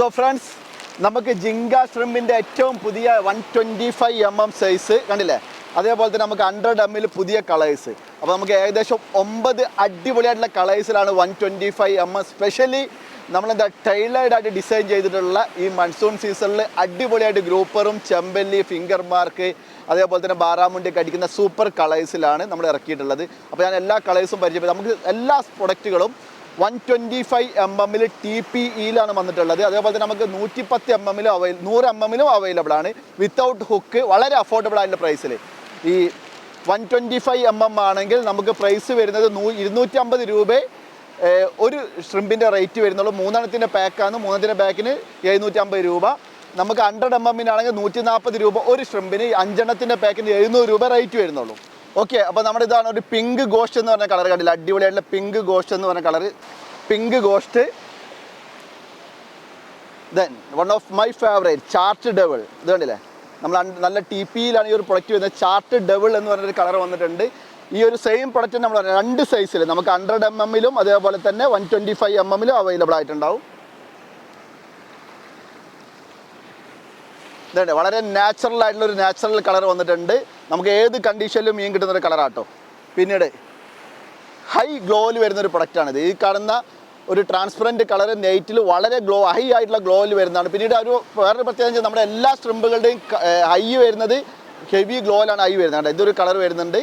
So friends നമുക്ക് ജിങ്ക ഷ്രിമ്പിന്റെ ഏറ്റവും പുതിയ one twenty five M M size കണ്ടില്ലേ? അതേപോലെ തന്നെ നമുക്ക് ഹൺഡ്രഡ് എമ്മിൽ പുതിയ കളേഴ്സ് അപ്പോൾ നമുക്ക് ഏകദേശം ഒമ്പത് അടിപൊളിയായിട്ടുള്ള കളേഴ്സിലാണ് one twenty five M M specially നമ്മളെന്താ ടൈലേഡായിട്ട് ഡിസൈൻ ചെയ്തിട്ടുള്ള ഈ മൺസൂൺ സീസണിൽ അടിപൊളിയായിട്ട് ഗ്രൂപ്പറും ചെമ്പല്ലി ഫിംഗർ മാർക്ക് അതേപോലെ തന്നെ ബാറാമുണ്ടിയൊക്കെ കടിക്കുന്ന സൂപ്പർ കളേഴ്സിലാണ് നമ്മൾ ഇറക്കിയിട്ടുള്ളത്. അപ്പോൾ ഞാൻ എല്ലാ കളേഴ്സും പരിചയപ്പെടുത്തി. നമുക്ക് എല്ലാ പ്രൊഡക്റ്റുകളും വൺ ട്വന്റി ഫൈവ് എം എമ്മിൽ ടി പി ഇയിലാണ് വന്നിട്ടുള്ളത്. അതേപോലെ തന്നെ നമുക്ക് നൂറ്റി പത്ത് എം എമ്മിലും അവൈ നൂറ് എം എമ്മിലും അവൈലബിൾ ആണ്. വിത്തൗട്ട് ഹുക്ക് വളരെ അഫോർഡബിൾ ആയിട്ടുള്ള പ്രൈസിൽ ഈ one twenty five M M ആണെങ്കിൽ നമുക്ക് പ്രൈസ് വരുന്നത് നൂ ഇരുന്നൂറ്റി അമ്പത് രൂപ ഒരു ഷ്രിമ്പിന്റെ റേറ്റ് വരുന്നുള്ളൂ. മൂന്നെണ്ണത്തിന്റെ പാക്കാണ് മൂന്നെണ്ണത്തിന്റെ പാക്കിന് എഴുന്നൂറ്റി അമ്പത് രൂപ. നമുക്ക് ഹൺഡ്രഡ് എം എമ്മിനാണെങ്കിൽ നൂറ്റി നാൽപ്പത് രൂപ ഒരു ഷ്രിമ്പിന് അഞ്ചെണ്ണത്തിന്റെ പാക്കിന് എഴുന്നൂറ് രൂപ റേറ്റ് വരുന്നുള്ളൂ. ഓക്കെ അപ്പോൾ നമ്മുടെ ഇതാണ് ഒരു പിങ്ക് ഗോസ്റ്റ് എന്ന് പറഞ്ഞ കളർ കണ്ടില്ല? അടിപൊളിയായിട്ടുള്ള പിങ്ക് ഗോസ്റ്റ് എന്ന് പറഞ്ഞ colour pink ghost then one of my favourite chart double ഇത് കണ്ടില്ലേ? നമ്മൾ നല്ല ടി പിയിലാണ് ഈ ഒരു പ്രൊഡക്റ്റ് വരുന്നത്. ചാർട്ട് ഡബിൾ എന്ന് പറഞ്ഞൊരു കളർ വന്നിട്ടുണ്ട്. ഈ ഒരു സെയിം പ്രൊഡക്റ്റ് നമ്മൾ രണ്ട് സൈസിൽ നമുക്ക് ഹൺഡ്രഡ് എം എമ്മിലും അതേപോലെ തന്നെ വൺ ട്വന്റി ഫൈവ് എം എമ്മിലും അവൈലബിൾ ആയിട്ടുണ്ടാവും. ഇതുണ്ട്. വളരെ നാച്ചുറൽ ആയിട്ടുള്ള ഒരു നാച്ചുറൽ കളർ വന്നിട്ടുണ്ട്. നമുക്ക് ഏത് കണ്ടീഷനിലും മീൻ കിട്ടുന്നൊരു കളറാട്ടോ പിന്നീട് ഹൈ ഗ്ലോയിൽ വരുന്ന ഒരു പ്രൊഡക്റ്റാണിത് ഈ കാണുന്ന ഒരു ട്രാൻസ്പെറന്റ് കളർ നെയ്റ്റിൽ വളരെ ഗ്ലോ ഹൈ ആയിട്ടുള്ള ഗ്ലോയിൽ വരുന്നതാണ്. പിന്നീട് ഒരു വേറൊരു പ്രത്യേകത നമ്മുടെ എല്ലാ സ്ട്രിമ്പുകളുടെയും ഹൈ വരുന്നത് ഹെവി ഗ്ലോയിലാണ് ഹൈ വരുന്നത്. ഇതൊരു കളർ വരുന്നുണ്ട്.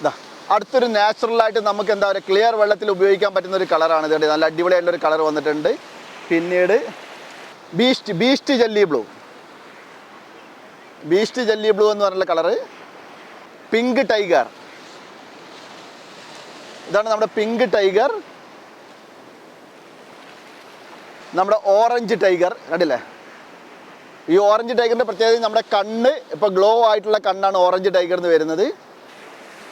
ഇതാ അടുത്തൊരു നാച്ചുറലായിട്ട് നമുക്ക് എന്താ പറയുക ക്ലിയർ വെള്ളത്തിൽ ഉപയോഗിക്കാൻ പറ്റുന്ന ഒരു കളറാണ് ഇത് നല്ല അടിപൊളിയായിട്ടുള്ള ഒരു കളർ വന്നിട്ടുണ്ട്. പിന്നീട് beast beast jelly blue beast jelly blue എന്ന് പറഞ്ഞ കളറ് പിങ്ക് ടൈഗർ ഇതാണ് നമ്മുടെ പിങ്ക് ടൈഗർ നമ്മുടെ ഓറഞ്ച് ടൈഗർ കണ്ടില്ലേ? ഈ ഓറഞ്ച് ടൈഗറിന്റെ പ്രത്യേകത നമ്മുടെ കണ്ണ് ഇപ്പോൾ ഗ്ലോ ആയിട്ടുള്ള കണ്ണാണ് ഓറഞ്ച് ടൈഗർ എന്ന് വരുന്നത്.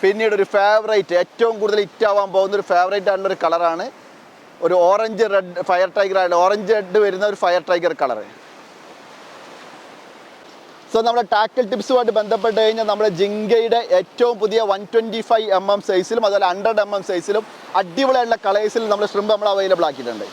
പിന്നീട് ഒരു ഫേവറേറ്റ് ഏറ്റവും കൂടുതൽ ഹിറ്റ് ആവാൻ പോകുന്ന ഒരു ഫേവറേറ്റ് ആയിട്ടുള്ള ഒരു കളറാണ് ഒരു ഓറഞ്ച് റെഡ് ഫയർ ടൈഗർ ആയിട്ട് ഓറഞ്ച് റെഡ് വരുന്ന ഒരു ഫയർ ടൈഗർ കളർ സോ നമ്മുടെ ടാക്കിൾ ടിപ്സുമായിട്ട് ബന്ധപ്പെട്ട് കഴിഞ്ഞാൽ നമ്മുടെ ജിങ്കയുടെ ഏറ്റവും പുതിയ one twenty five M M സൈസിലും അതുപോലെ ഹൺഡ്രഡ് എം എം സൈസിലും അടിപൊളിയായിട്ടുള്ള കളേഴ്സിലും നമ്മുടെ ഷ്രിമ്പ് നമ്മൾ അവൈലബിൾ ആക്കിയിട്ടുണ്ട്.